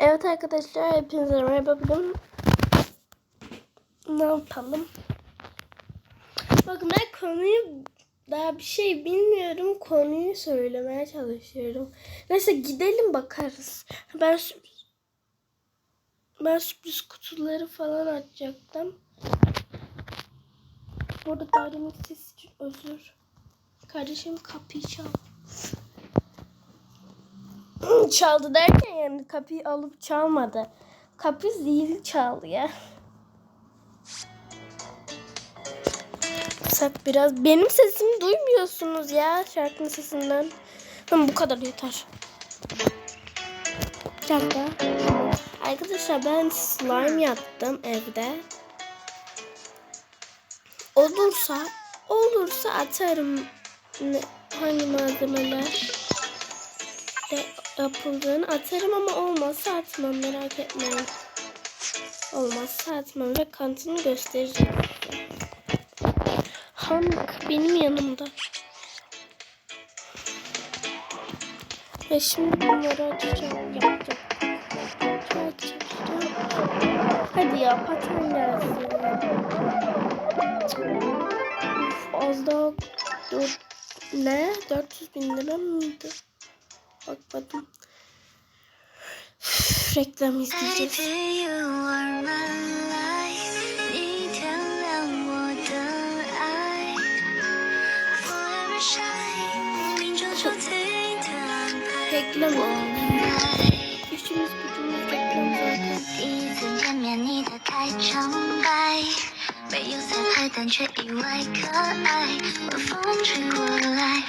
Evet arkadaşlar hepinize merhaba bugün ne yapalım? Bakın ben konuyu daha bir şey bilmiyorum. Konuyu söylemeye çalışıyorum. Neyse gidelim bakarız. Ben sürpriz, ben sürpriz kutuları falan açacaktım. Burada dairemin sesi için özür. Kardeşim kapıyı çal. çaldı derken yani kapıyı alıp çalmadı. Kapı zil çaldı ya. Sak biraz. Benim sesimi duymuyorsunuz ya şarkının sesinden. Tamam bu kadar yeter. Bir dakika. Arkadaşlar ben slime yaptım evde. Olursa olursa atarım ne, hangi malzemeler de yapıldığını atarım ama olmazsa atmam merak etmeyin. Olmazsa atmam ve kantini göstereceğim. Hank benim yanımda. Ve şimdi bunları açacağım. Yapacağım. Hadi ya patron gelsin. Az daha dört, ne? 400 bin lira mıydı? Bakmadım. Üf, reklam izleyeceğiz. 爱 you are my life，你点亮我的爱，Forever shine，命中注定的安排。 Reklam. 我明白， İşimiz gücümüz reklam zaten. 第一次见面你的太苍白，没有彩排但却意外可爱，晚风吹过来。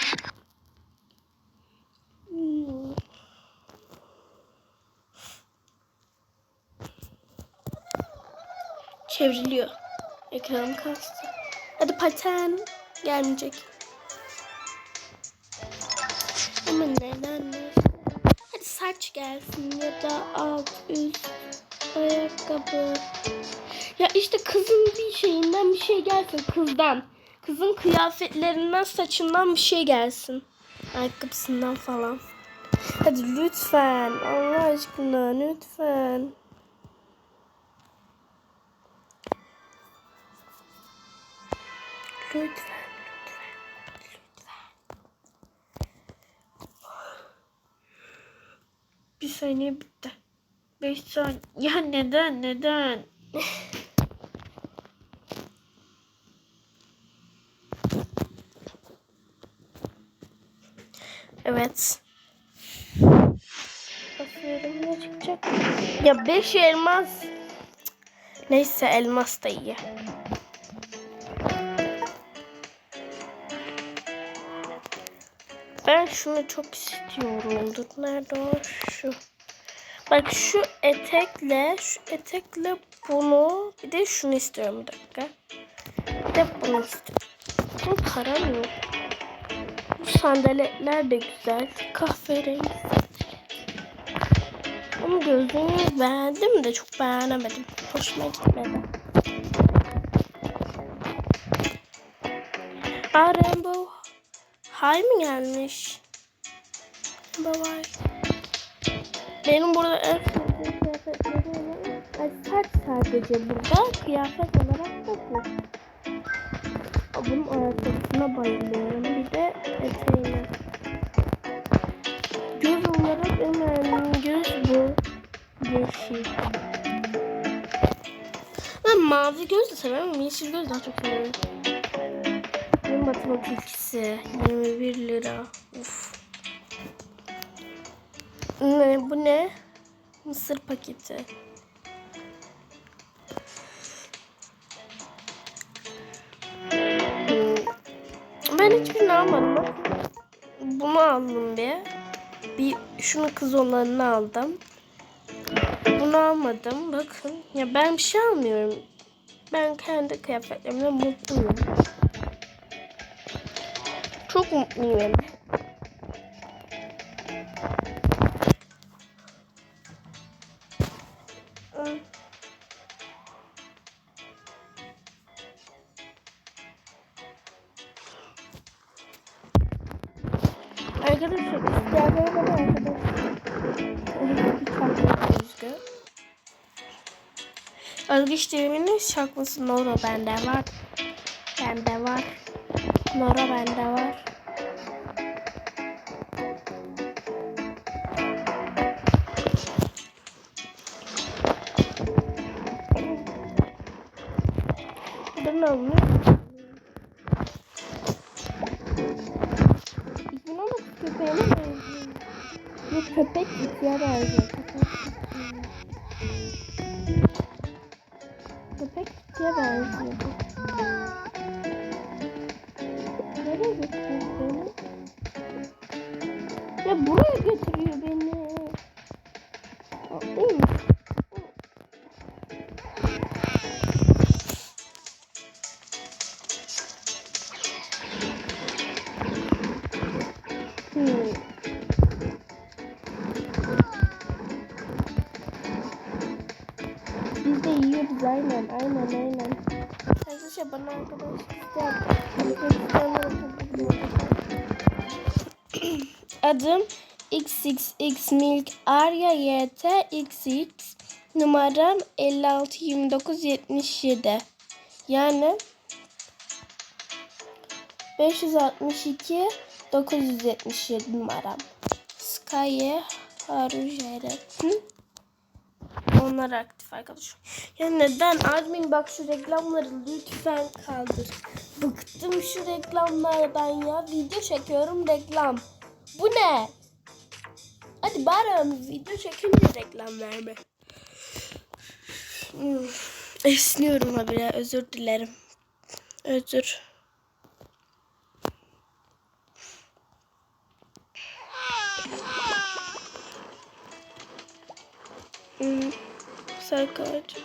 Çevriliyor. Ekranım kastı. Hadi paten gelmeyecek. Ama neden ne? Hadi saç gelsin ya da alt üst ayakkabı. Ya işte kızın bir şeyinden bir şey gelsin kızdan. Kızın kıyafetlerinden saçından bir şey gelsin. Ayakkabısından falan. Hadi lütfen Allah aşkına lütfen. Lütfen. Bir saniye bitti. Beş saniye. Ya neden, neden? evet. Bakıyorum ne çıkacak. Ya beş elmas. Neyse elmas da iyi. Ben şunu çok istiyorum. Dur nerede o? Şu. Bak şu etekle, şu etekle bunu, bir de şunu istiyorum bir dakika. Bir de bunu istiyorum. Bu param yok. Bu sandaletler de güzel. Kahverengi. Ama gözlüğünü beğendim de çok beğenemedim. Hoşuma gitmedi. Aa Rainbow High mi gelmiş? Rainbow High. Benim burada en sevdiğim kıyafetlerim saç sadece burada. Kıyafet olarak da bu. Bunun ayakkabısına bayılıyorum. Bir de eteğine. Göz olarak en beğendiğim göz bu. Yeşil. Ben mavi göz de severim yeşil göz daha çok seviyorum. Benim matematikçisi 21 lira. Uf. Ne bu ne? Mısır paketi. Ben hiçbirini almadım. Bunu aldım bir. Bir şunu kız olanını aldım. Bunu almadım. Bakın. Ya ben bir şey almıyorum. Ben kendi kıyafetlerimle mutluyum. Mutluyum. Arkadaşlar isteyenlere bana arkadaşlar. Rüzgar. Özgeç TV'nin şarkısı Noro bende var. Bende var. Noro bende var. Ne olmuş? 2019 köpeğine benziyor. Bu köpek itiye benziyor. Köpek Arkadaşlar bana arkadaş Adım XXX Milk Arya YT XX numaram 562977 yani 562 977 numaram. Sky'e Harujeret. Onlar aktif arkadaşım. Ya neden admin bak şu reklamları lütfen kaldır. Bıktım şu reklamlardan ya. Video çekiyorum reklam. Bu ne? Hadi bari video çekince reklam verme. Esniyorum habire özür dilerim. Özür. Sarkaç.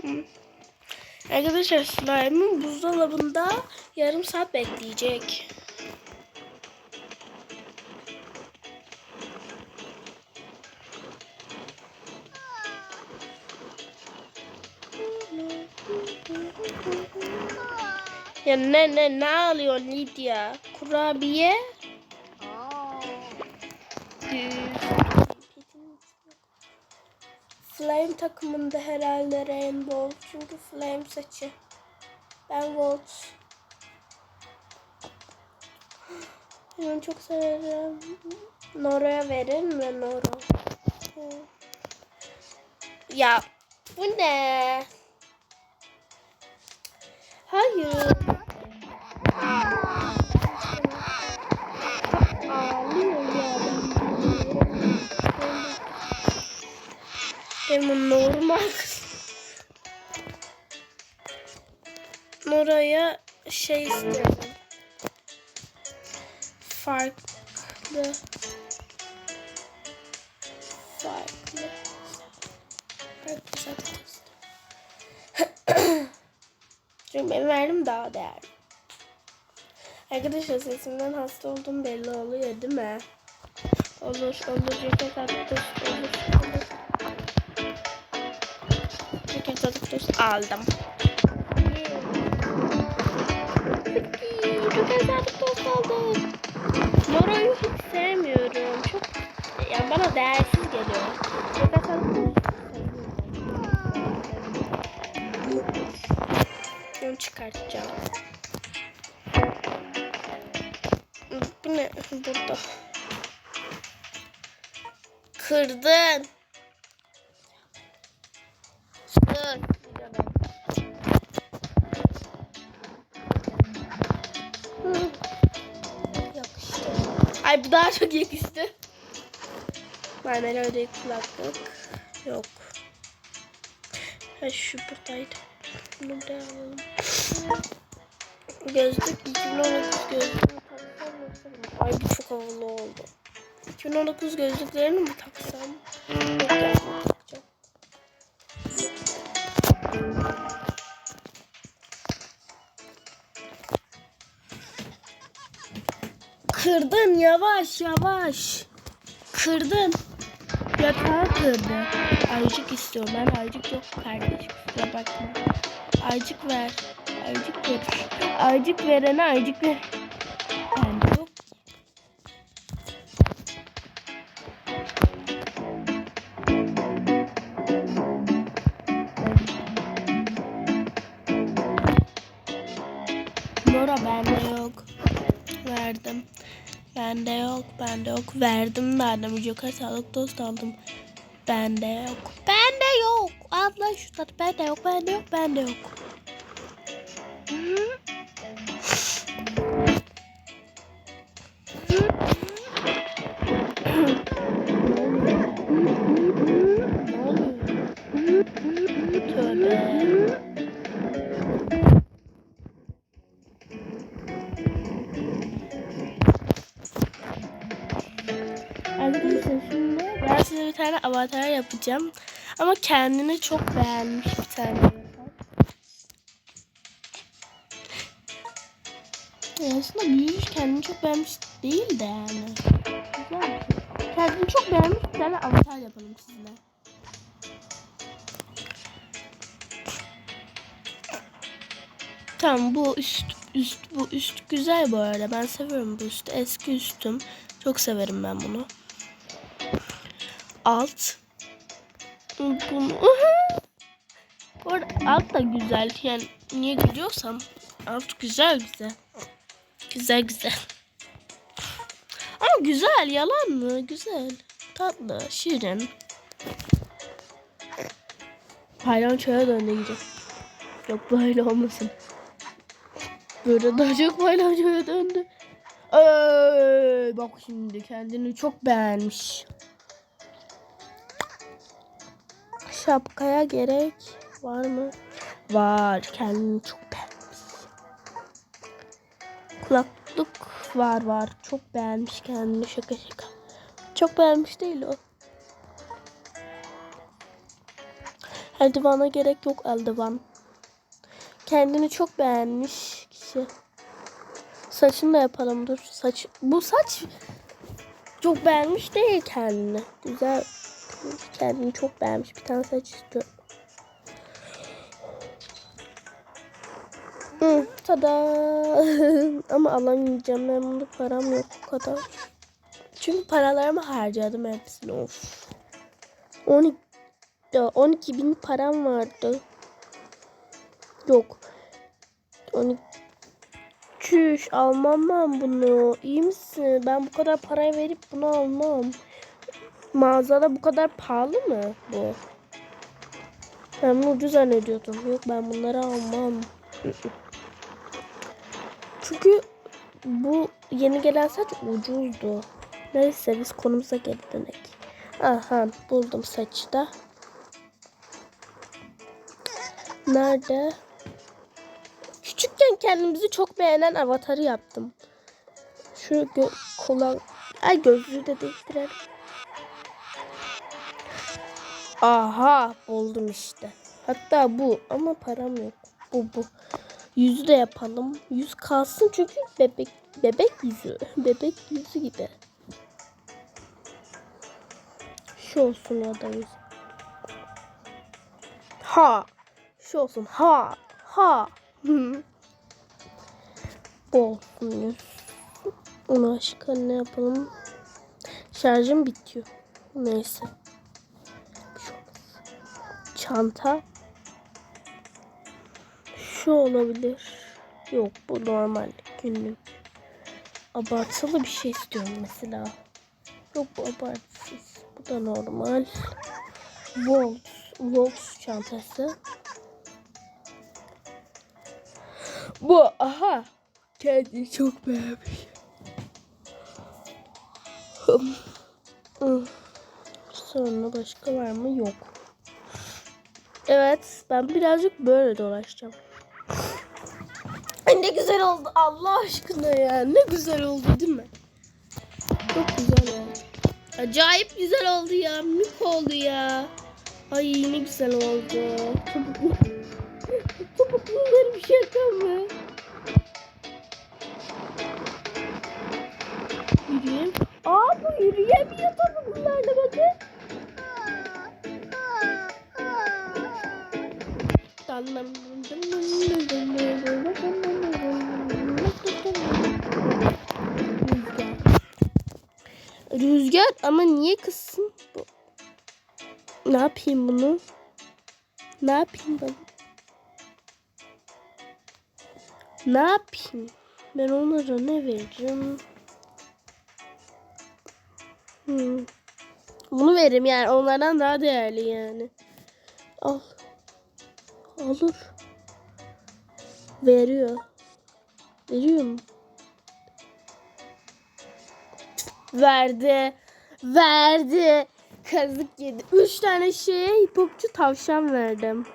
Hmm. Arkadaşlar slime'ın buzdolabında yarım saat bekleyecek. Ya ne ne ne alıyorsun Lidya? Kurabiye? Flame takımında herhalde Rainbow. Çünkü Flame saçı. Ben Volt. Ben çok severim. Nora'ya verin ve Nora. Ya bu ne? Hayır. Ağlıyor ya. Benim normal. Nora'ya şey istiyorum. Farklı. Farklı. Farklı satış. Çünkü benim verdim daha değerli. Arkadaşlar sesimden hasta olduğum belli oluyor değil mi? Olur, olur. Ceket attık, olur, olur. Aldım. Ceket attık, aldım. Mora'yı hiç sevmiyorum. Çok, yani bana değersiz geliyor. Ceket attık. Onu çıkartacağım. Bu ne? Burada. Kırdın. Ay bu daha çok yakıştı. Marmelada'yı kulaklık. Yok. Ha şu buradaydı. Bunu da alalım. Gözlük 2019 gözlüğünü taksam yoksa mı? Ay bu çok havalı oldu. 2019 gözlüklerini mi yavaş yavaş. Kırdım. Yatağı kırdı. Ayıcık istiyorum ben. Ayıcık yok kardeş. Kusura bakma. Ayıcık ver. Ayıcık ver. Ayıcık verene ayıcık ver. Yani yok. Nora bende yok. Verdim. Bende yok, bende yok. Verdim, verdim. Joker sağlık dost aldım. Bende yok. Bende yok. Abla şu tat. Bende yok, bende yok, bende yok. Yapacağım. Ama kendini çok beğenmiş bir tane avatar. Ya aslında büyümüş kendini çok beğenmiş değil de yani. Kendini çok beğenmiş bir tane avatar yapalım sizinle. Tamam bu üst üst bu üst güzel bu arada. Ben seviyorum bu üstü. Eski üstüm. Çok severim ben bunu. Alt. Bunu. Bu arada alt da güzel. Yani niye gülüyorsam alt güzel güzel. Güzel güzel. Ama güzel yalan mı? Güzel. Tatlı, şirin. Paylançoya döndü Yok böyle olmasın. Böyle daha çok paylaşmaya döndü. Ay, bak şimdi kendini çok beğenmiş. Şapkaya gerek var mı? Var. Kendini çok beğenmiş. Kulaklık var var. Çok beğenmiş kendini. Şaka şaka. Çok beğenmiş değil o. Eldivana gerek yok eldivan. Kendini çok beğenmiş kişi. Saçını da yapalım dur. Saç bu saç çok beğenmiş değil kendini. Güzel. Kendini çok beğenmiş. Bir tane saç istiyorum. Hı, tada. Ama alamayacağım. Ben bunu param yok o kadar. Çünkü paralarımı harcadım hepsini. Of. 12, 12 bin param vardı. Yok. 12 Çüş almam ben bunu. İyi misin? Ben bu kadar parayı verip bunu almam. Mağazada bu kadar pahalı mı bu? Ben bunu ucuz zannediyordum. Yok ben bunları almam. Çünkü bu yeni gelen saç ucuzdu. Neyse biz konumuza geri dönelim. Aha buldum saçı. Nerede? Küçükken kendimizi çok beğenen avatarı yaptım. Şu gö kola... Ay gözlüğü de değiştirelim. Aha buldum işte. Hatta bu ama param yok. Bu bu. Yüzü de yapalım. Yüz kalsın çünkü bebek bebek yüzü. Bebek yüzü gibi. Şu olsun ya da yüz. Ha. Şu olsun. Ha. Ha. Hı. Bu olsun yüz. Başka ne yapalım? Şarjım bitiyor. Neyse. Çanta. Şu olabilir. Yok bu normal günlük. Abartılı bir şey istiyorum mesela. Yok bu abartısız. Bu da normal. Volt. Volt çantası. Bu aha. Kendini çok beğenmiş. Sonra başka var mı? Yok. Evet. Ben birazcık böyle dolaşacağım. Ay ne güzel oldu. Allah aşkına ya. Ne güzel oldu değil mi? Çok güzel ya. Acayip güzel oldu ya. Mük oldu ya. Ay ne güzel oldu. Topuklu. Ama niye kızsın bu? Ne yapayım bunu? Ne yapayım ben? Ne yapayım? Ben onlara ne veririm? Hmm. Bunu veririm yani onlardan daha değerli yani. Al. Olur. Veriyor. Veriyor mu? Verdi. Verdi. Kazık yedi. Üç tane şeye hipopçu tavşan verdim.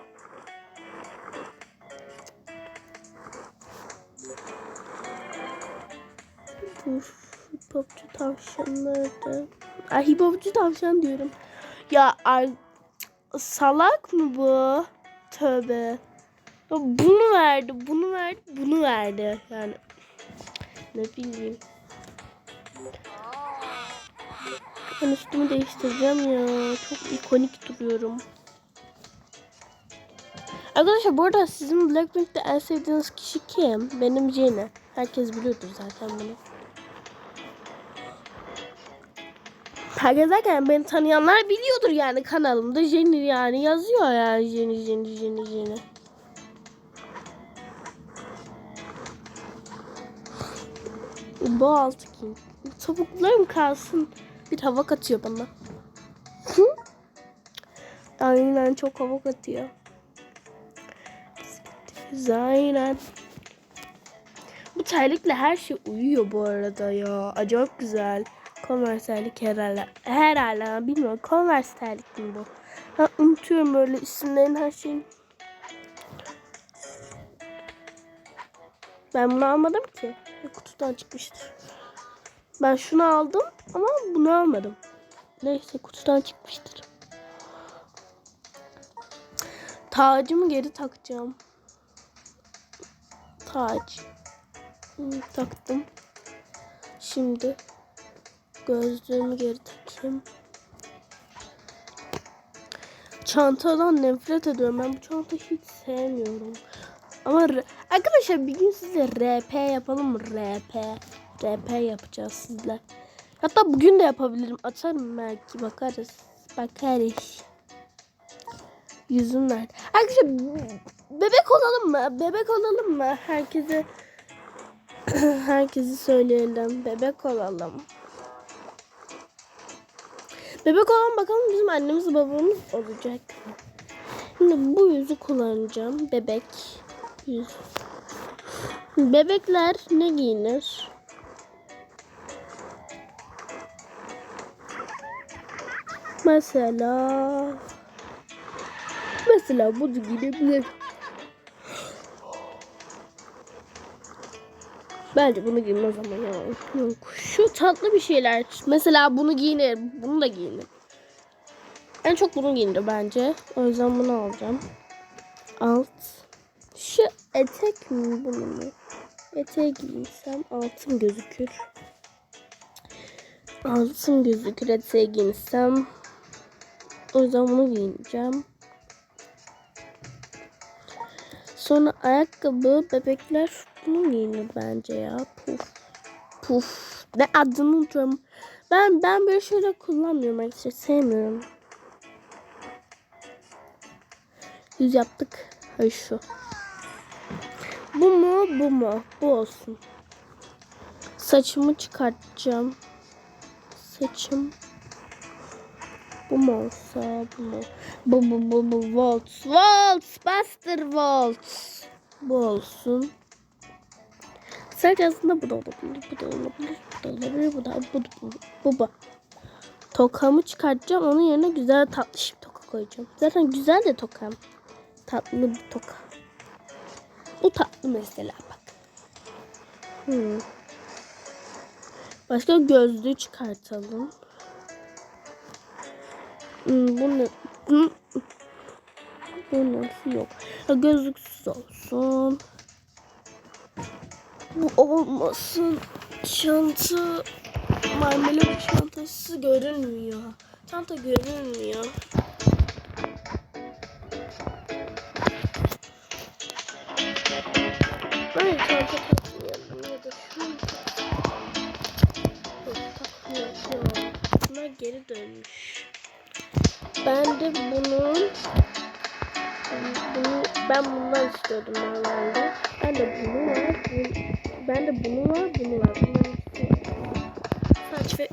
Dur. Hipopçu tavşan nerede? Ay hipopçu tavşan diyorum. Ya ay, salak mı bu? Tövbe. Ya bunu verdi, bunu verdi, bunu verdi. Yani ne bileyim. Ben üstümü değiştireceğim ya. Çok ikonik duruyorum. Arkadaşlar bu arada sizin Blackpink'te en sevdiğiniz kişi kim? Benim Jenny. Herkes biliyordur zaten bunu. Herkes derken beni tanıyanlar biliyordur yani kanalımda Jenny yani yazıyor yani Jenny Jenny Jenny Jenny. Bu altı kim? Topuklarım kalsın. Bir hava katıyor bana. Aynen çok hava katıyor. Aynen. Bu terlikle her şey uyuyor bu arada ya. Acayip güzel. Converse terlik herhalde. Herhalde bilmiyorum. Converse terlik mi bu? Ben unutuyorum böyle isimlerin her şeyin. Ben bunu almadım ki. Kutudan çıkmıştır. Ben şunu aldım ama bunu almadım. Neyse kutudan çıkmıştır. Tacımı geri takacağım. Hmm, taktım. Şimdi gözlüğümü geri takayım. Çantadan nefret ediyorum. Ben bu çantayı hiç sevmiyorum. Ama arkadaşlar bir gün size RP yapalım? RP. RP yapacağız sizle. Hatta bugün de yapabilirim. Atarım belki bakarız. Bakarız. Yüzüm nerede? Arkadaşlar bebek olalım mı? Bebek olalım mı? Herkese herkesi söyleyelim. Bebek olalım. Bebek olan bakalım bizim annemiz babamız olacak. Şimdi bu yüzü kullanacağım. Bebek yüz. Bebekler ne giyinir? Mesela mesela bu da giyinebilir. Bence bunu giymez ama ya. Yok. Şu tatlı bir şeyler. Mesela bunu giyinir. Bunu da giyinir. En çok bunu giyinir bence. O yüzden bunu alacağım. Alt. Şu etek mi bunu mu? Eteğe giyinsem altın gözükür. Altın gözükür eteğe giyinsem. O yüzden bunu giyineceğim. Sonra ayakkabı bebekler bunu giyinir bence ya. Puf. Puf. Ne adını unutuyorum. Ben ben böyle şeyler kullanmıyorum arkadaşlar. Sevmiyorum. Yüz yaptık. Hayır şu. Bu mu bu mu? Bu olsun. Saçımı çıkartacağım. Saçım. Bu mu olsa bu mu? Bu bu bu bu waltz. Waltz. Buster waltz. Bu olsun. Sadece aslında bu da olabilir. Bu da olabilir. Bu da olabilir. Bu da bu bu. Bu bu. Tokamı çıkartacağım. Onun yerine güzel tatlı bir toka koyacağım. Zaten güzel de tokam. Tatlı bir toka. Bu tatlı mesela bak. Hmm. Başka gözlüğü çıkartalım. Hmm, bu ne? Hmm. Bu nasıl yok? Gözlüksüz olsun. Bu olmasın. Çanta. Marmelat çantası görünmüyor. Çanta görünmüyor. Hayır çanta takmayalım ya geri dönmüş. Ben de bunun bunu ben bundan istiyordum normalde. Ben de bunu Bende bunu var, bunu var. Bunların ikisi. Saç ve...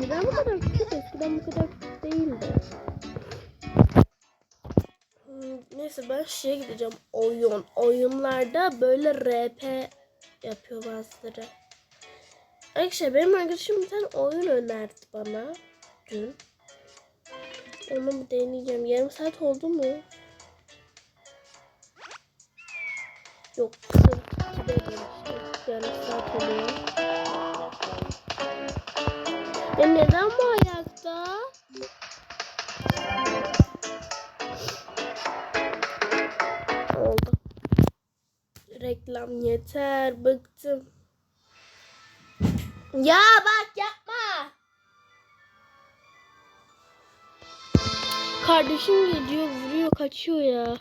Neden bu kadar küçük? Eskiden bu kadar küçük değildi. Hmm, Neyse ben şeye gideceğim. Oyun. Oyunlarda böyle RP yapıyor bazıları. Arkadaşlar benim arkadaşım bir tane oyun önerdi bana dün. Onu bir deneyeceğim. Yarım saat oldu mu? Yok 42'de demiştim. Yarım saat oluyor. Ya neden bu ayakta? Oldu. Reklam yeter. Bıktım. Ya bak yapma. Kardeşim geliyor vuruyor kaçıyor ya.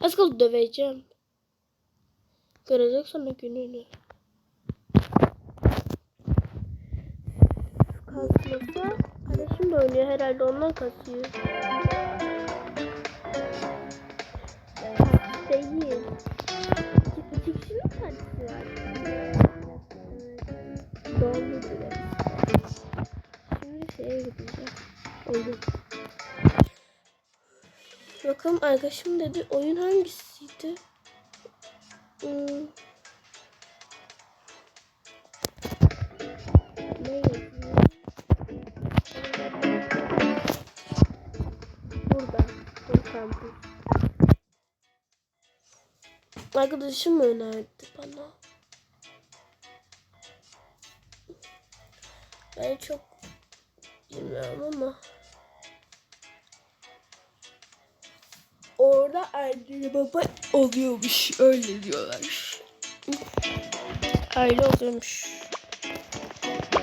Az kaldı döveceğim. Görecek sonra gününü. Kasmasa kardeşim de oynuyor herhalde ondan kasıyor. Değil acısı var. Şimdi şeye gideceğim. Oyun. Bakalım arkadaşım dedi oyun hangisiydi? Hmm. Arkadaşım önerdi. Bilmiyorum ama orada anne baba oluyormuş. Öyle diyorlar. Öyle oluyormuş.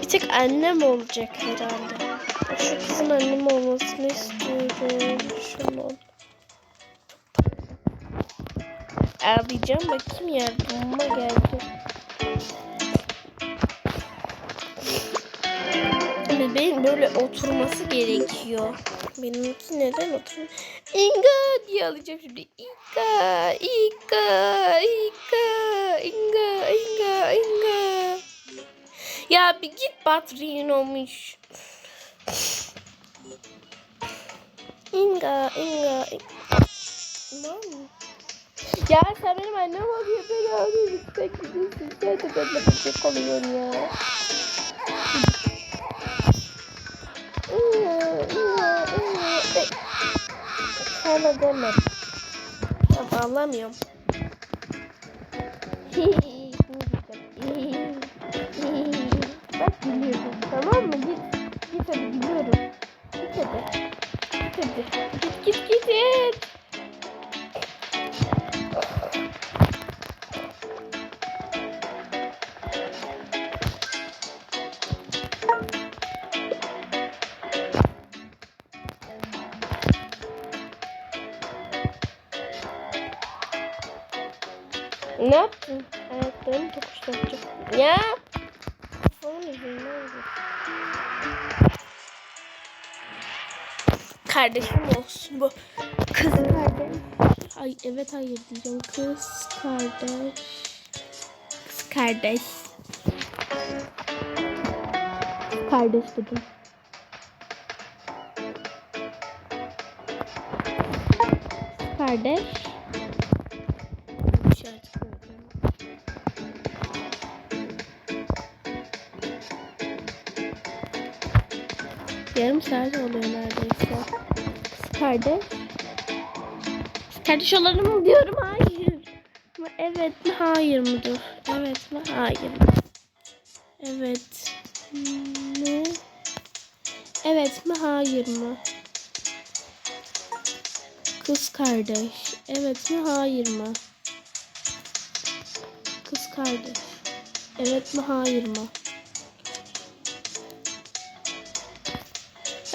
Bir tek annem olacak herhalde. Şu kızın annem olmasını istiyorum. Şunun. Arayacağım bakayım yardımıma geldi. Bebeğin böyle oturması gerekiyor. Benimki neden oturmuyor? İnga diye alacağım şimdi. İnga, İnga, İnga, İnga, İnga, İnga. Ya bir git Batrin olmuş. İnga, İnga, İnga. Mami. Ya sen benim annem oluyor beni alıyorsun. Sen gidiyorsun. Sen de benimle bir oluyorsun ya. Sana demem. Ya anlamıyorum. Bak gülüyorum. Tamam mı? Git. Git hadi gülüyorum. Git hadi. Git hadi. Git git git. git. Kardeşim olsun bu. Kız kardeş. Ay evet hayır diyeceğim. Kız kardeş. Kız kardeş. Kardeş dedim. Kardeş. Yarım saat oluyor neredeyse. Kardeş. Kardeş olalım mı diyorum hayır. Ama evet mi hayır mıdır? Evet mi hayır mı? Evet mi? Evet mi hayır mı? Kız kardeş. Evet mi hayır mı? Kız kardeş. Evet mi hayır mı?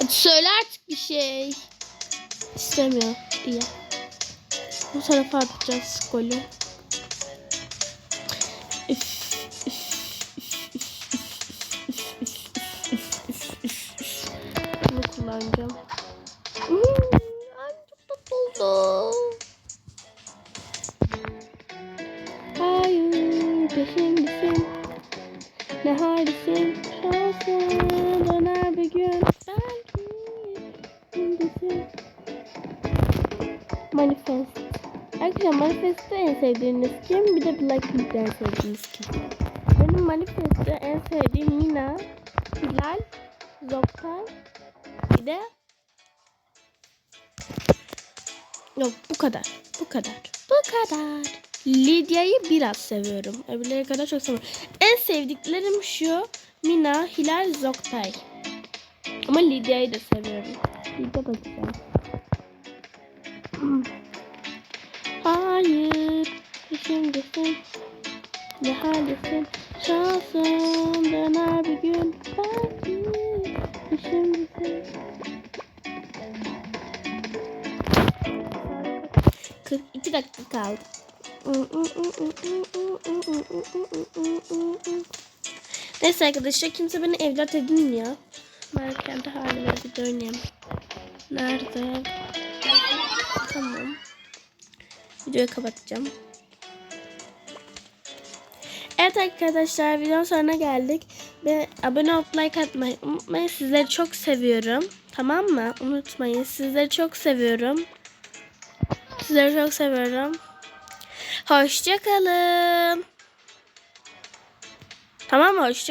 Hadi söyle artık bir şey. İstemiyor. İyi. Bu tarafa atacağız golü. Bunu kullanacağım. Sevdiğiniz kim? Bir de Blackpink'te en sevdiğiniz kim? Benim Manifest'te en sevdiğim Mina, Hilal, Zoktay, bir de Yok bu kadar. Bu kadar. Bu kadar. Lidya'yı biraz seviyorum. Öbürleri kadar çok seviyorum. En sevdiklerim şu. Mina, Hilal, Zoktay. Ama Lidya'yı da seviyorum. Lidya bakacağım. Ne haldesin? Şansın döner bir gün. Belki peşimdesin. 42 dakika kaldı. Neyse arkadaşlar kimse beni evlat edinmiyor. Ben kendi halime bir döneyim. Nerede? Tamam. Videoyu kapatacağım. Evet arkadaşlar videonun sonuna geldik. Ve abone olup like atmayı unutmayın. Sizleri çok seviyorum. Tamam mı? Unutmayın. Sizleri çok seviyorum. Sizleri çok seviyorum. Hoşçakalın. Tamam mı? Hoşça